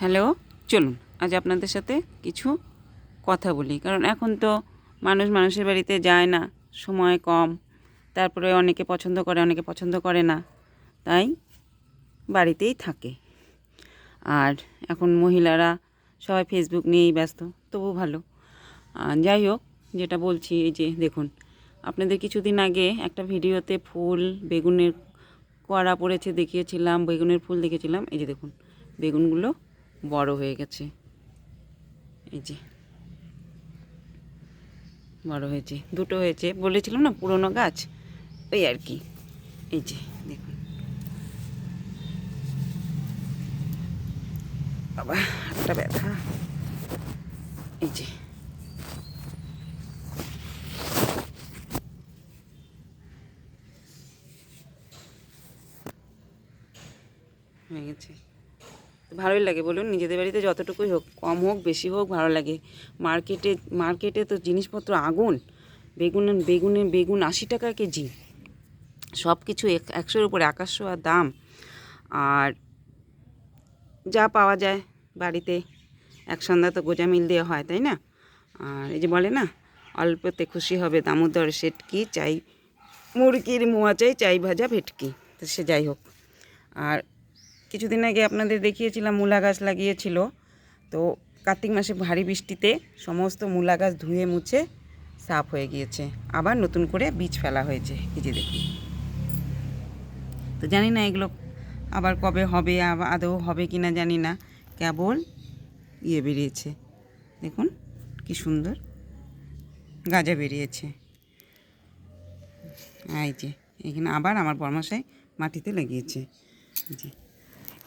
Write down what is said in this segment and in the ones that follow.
Hello, চলুন, আজ আপনাদের সাথে কিছু কথা বলি। কারণ এখন তো মানুষ মানুষের বাড়িতে যায় না, সময় কম, তারপরে অনেকে পছন্দ করে, অনেকে পছন্দ করে না, তাই বাড়িতেই থাকে। আর এখন মহিলারা সবাই ফেসবুক নিয়েই ব্যস্ত তবু ভালো। যাই হোক, যেটা বলছি, এই যে দেখুন, আপনাদের কিছুদিন আগে একটা ভিডিওতে ফুল, বেগুনের কড়া পড়েছে দেখিয়েছিলাম, বেগুনের ফুল দেখেছিলাম এই যে দেখুন, বেগুনগুলো বড় হয়ে গেছে। এই যে। বড় হয়েছে, দুটো হয়েছে। বলেছিলাম না, পুরনো গাছ? ওই আর কি। এই যে, দেখুন। বাবা একটা ব্যথা। এই যে। হয়ে গেছে। ভালোই লাগে বলুন, নিজেদের বাড়িতে যতটুকুই হোক, কম হোক, বেশি হোক, ভালো লাগে। মার্কেটে মার্কেটে তো জিনিসপত্র আগুন, বেগুন, বেগুনে, বেগুন আশি টাকা কেজি। সব কিছু এক- একশোর উপরে, আকাশ আর দাম। আর যা পাওয়া যায় বাড়িতে, এক সন্ধ্যা তো গোজা মিল দেওয়া হয়, তাই না? আর এই যে বলে না, অল্পতে খুশি হবে দামোদর সেটকি, চাই মুরগির মোয়া চাই চাই ভাজা ভেটকি। তো সে যাই হোক। আর কিছুদিন আগে আপনাদের দেখিয়েছিলাম মূলা গাছ লাগিয়েছিল। তো কার্তিক মাসে ভারী বৃষ্টিতে সমস্ত মূলা গাছ ধুয়ে মুছে সাফ হয়ে গিয়েছে। আবার নতুন করে বীজ ফেলা হয়েছে, এই যে দেখুন। তো জানি না এগুলো আবার কবে হবে আদৌ হবে কি না জানি না। কেবল ইয়ে বেরিয়েছে। দেখুন কি সুন্দর গাজা বেরিয়েছে। এই যে, এখানে আবার আমার বর্মাশাই মাটিতে লাগিয়েছে। জি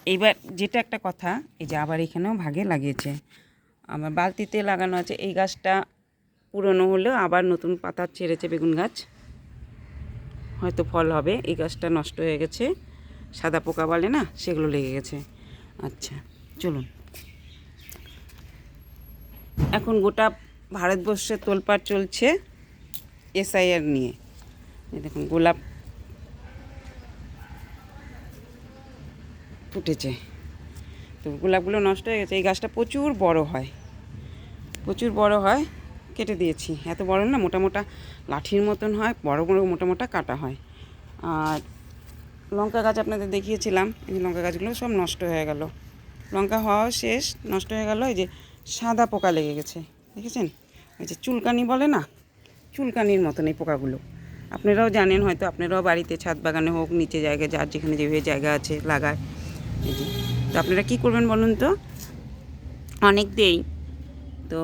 এইবার যেটা একটা কথা, এই যে আবার এখানেও ভাগে লাগিয়েছে। আমার বালতিতে লাগানো আছে, এই গাছটা পুরনো হলেও আবার নতুন পাতা ছেড়েছে বেগুন গাছ। হয়তো ফল হবে, এই গাছটা নষ্ট হয়ে গেছে, সাদা পোকা বলে না, সেগুলো লেগে গেছে। আচ্ছা চলুন। এখন গোটা ভারতবর্ষে তোলপাড় চলছে এসআইআর নিয়ে। দেখুন, গোলাপ ফুটেছে। তো গোলাপগুলো নষ্ট হয়ে গেছে। এই গাছটা প্রচুর বড় হয়। প্রচুর বড় হয়, কেটে দিয়েছি। এত বড় না, মোটা মোটা লাঠির মতন হয়, বড় বড় মোটা মোটা কাটা হয়। আর লঙ্কা গাছ আপনাদের দেখিয়েছিলাম, এই লঙ্কা গাছগুলো সব নষ্ট হয়ে গেল। লঙ্কা হওয়া শেষ, নষ্ট হয়ে গেল, এই যে সাদা পোকা লেগে গেছে। দেখেছেন? ওই যে চুলকানি বলে না? চুলকানির মতন এই পোকাগুলো। আপনারাও জানেন, হয়তো আপনারাও বাড়িতে ছাদ বাগানে হোক, নিচে জায়গায় যার যেখানে যেভাবে জায়গা আছে, লাগায়। তো আপনারা কী করবেন বলুন তো? অনেক দেই তো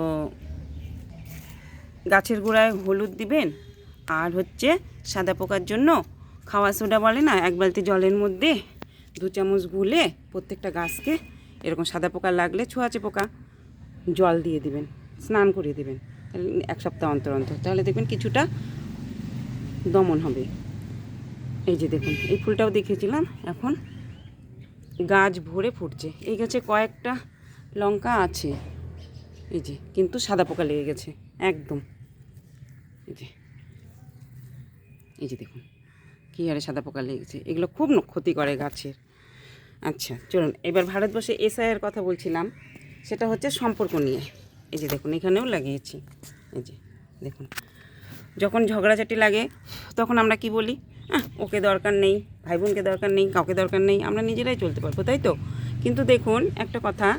গাছের গোড়ায় হলুদ দিবেন, আর হচ্ছে সাদা পোকার জন্য খাওয়া সোডা বলে না, এক বালতি জলের মধ্যে দু চামচ গুলে প্রত্যেকটা গাছকে এরকম সাদা পোকা লাগলে ছোঁয়াচে পোকা জল দিয়ে দিবেন, স্নান করিয়ে দিবেন, এক সপ্তাহ অন্তর অন্তর। তাহলে দেখবেন কিছুটা দমন হবে। এই যে দেখুন, এই ফুলটাও দেখেছিলাম, এখন গাছ ভরে ফুটছে। এই গাছে কয়েকটা লঙ্কা আছে। এই যে, কিন্তু সাদা পোকা লেগে গেছে। একদম। এই যে। এই যে দেখুন, কী হারে সাদা পোকা লেগেছে এগুলো খুব ক্ষতি করে গাছের। আচ্ছা চলুন, এবার ভারতবর্ষে এসআইয়ের কথা বলছিলাম। সেটা হচ্ছে সম্পর্ক নিয়ে। এই যে দেখুন, এখানেও লাগিয়েছি। এই যে, দেখুন, যখন ঝগড়াঝাটি লাগে, তখন আমরা কি বলি? ওকে দরকার নেই ভাই বোনকে দরকার নেই, কাউকে দরকার নেই, আমরা নিজেরাই চলতে পারব, তাই তো? কিন্তু দেখুন, একটা কথা,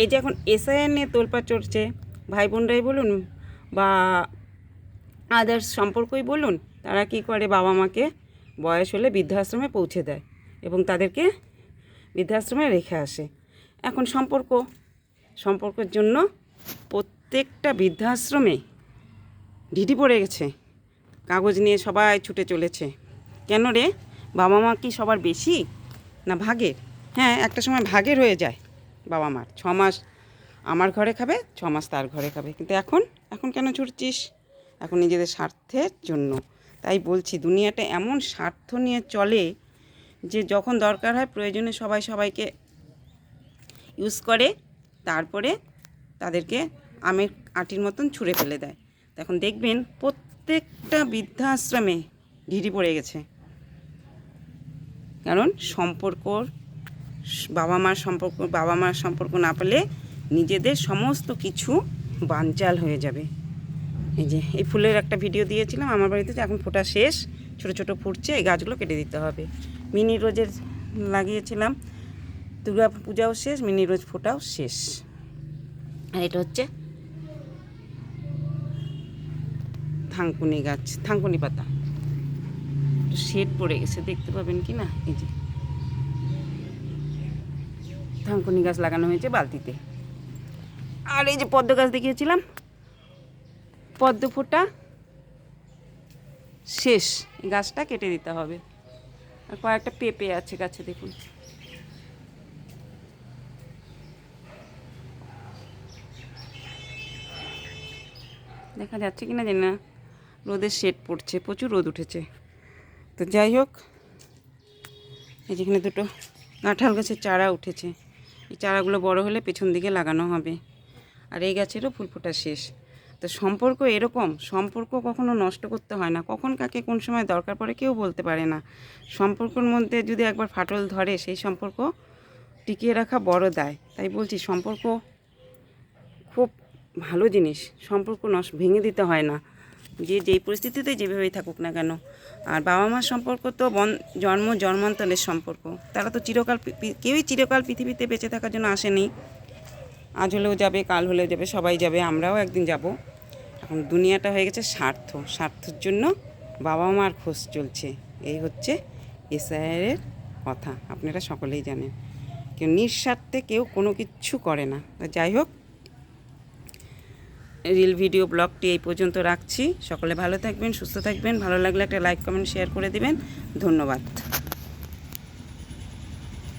এই যে এখন এসআইআর নিয়ে তোলপাড় চড়ছে ভাই বোনরাই বলুন বা আদার্স সম্পর্কই বলুন, তারা কি করে বাবা মাকে বয়স হলে বৃদ্ধাশ্রমে পৌঁছে দেয় এবং তাদেরকে বৃদ্ধাশ্রমে রেখে আসে? এখন সম্পর্ক, সম্পর্কের জন্য প্রত্যেকটা বৃদ্ধাশ্রমে ঢিটি পড়ে গেছে, কাগজ নিয়ে সবাই ছুটে চলেছে। কেন রে? বাবা মা কি সবার বেশি? না ভাগের? হ্যাঁ একটা সময় ভাগের হয়ে যায় বাবা মার। ছ মাস আমার ঘরে খাবে, ছ মাস তার ঘরে খাবে। কিন্তু এখন? এখন কেন ছুটছিস? এখন নিজেদের স্বার্থের জন্য। তাই বলছি, দুনিয়াটা এমন স্বার্থ নিয়ে চলে যে যখন দরকার হয় প্রয়োজনে সবাই সবাইকে ইউজ করে, তারপরে তাদেরকে আমের আটির মতন ছুঁড়ে ফেলে দেয়। এখন দেখবেন প্রত্যেকটা বৃদ্ধাশ্রমে ঢিড়ি পড়ে গেছে। কারণ সম্পর্ক, বাবা মার সম্পর্ক, বাবা মার সম্পর্ক না পেলে নিজেদের সমস্ত কিছু বানচাল হয়ে যাবে। এই যে, এই ফুলের একটা ভিডিও দিয়েছিলাম আমার বাড়িতে যে এখন ফোটা শেষ, ছোট ছোট ফুটছে, এই গাছগুলো কেটে দিতে হবে। মিনি রোজের লাগিয়েছিলাম, দুর্গা পূজাও শেষ, মিনি রোজ ফোটাও শেষ। আর এটা হচ্ছে থাঙ্কুনি গাছ থাঙ্কুনি পাতা। শেড পড়ে গেছে, দেখতে পাবেন কি না? এই যে। থাঙ্কুনি গাছ লাগানো হয়েছে বালতিতে। আর এই যে পদ্ম গাছ দেখিয়েছিলাম, পদ্ম ফোটা শেষ গাছটা কেটে দিতে হবে। আর কয়েকটা পেঁপে আছে গাছে, দেখুন। দেখা যাচ্ছে কিনা জানি না। রোদের শেড পড়ছে, প্রচুর রোদ উঠেছে। তো যাই হোক, এই যেখানে দুটো কাঁঠাল গাছের চারা উঠেছে। এই চারাগুলো বড় হলে পেছন দিকে লাগানো হবে। আর এই গাছেরও ফুল ফোটা শেষ। তো সম্পর্ক এরকম, সম্পর্ক কখনো নষ্ট করতে হয় না। কখন কাকে কোন সময় দরকার পড়ে কেউ বলতে পারে না। সম্পর্কের মধ্যে যদি একবার ফাটল ধরে, সেই সম্পর্ক টিকিয়ে রাখা বড় দায়। তাই বলছি, সম্পর্ক খুব ভালো জিনিস। সম্পর্ক নষ্ট, ভেঙে দিতে হয় না। যে, যেই পরিস্থিতিতে যেভাবেই থাকুক না কেন। আর বাবা মার সম্পর্ক তো বন, জন্ম, জন্মান্তরের সম্পর্ক। তারা তো চিরকাল কেউই চিরকাল পৃথিবীতে বেঁচে থাকার জন্য আসেনি। আজ হলেও যাবে, কাল হলেও যাবে, সবাই যাবে, আমরাও একদিন যাব। এখন দুনিয়াটা হয়ে গেছে স্বার্থ। স্বার্থের জন্য বাবা মার খোঁজ চলছে। এই হচ্ছে এসআইয়ের কথা। আপনারা সকলেই জানেন। কেউ নিঃস্বার্থে কেউ কোনো কিচ্ছু করে না। যাই হোক রিল ভিডিও, ব্লগটি এই পর্যন্ত রাখছি। সকলে ভালো থাকবেন, সুস্থ থাকবেন। ভালো লাগলে একটা লাইক, কমেন্ট, শেয়ার করে দিবেন। ধন্যবাদ।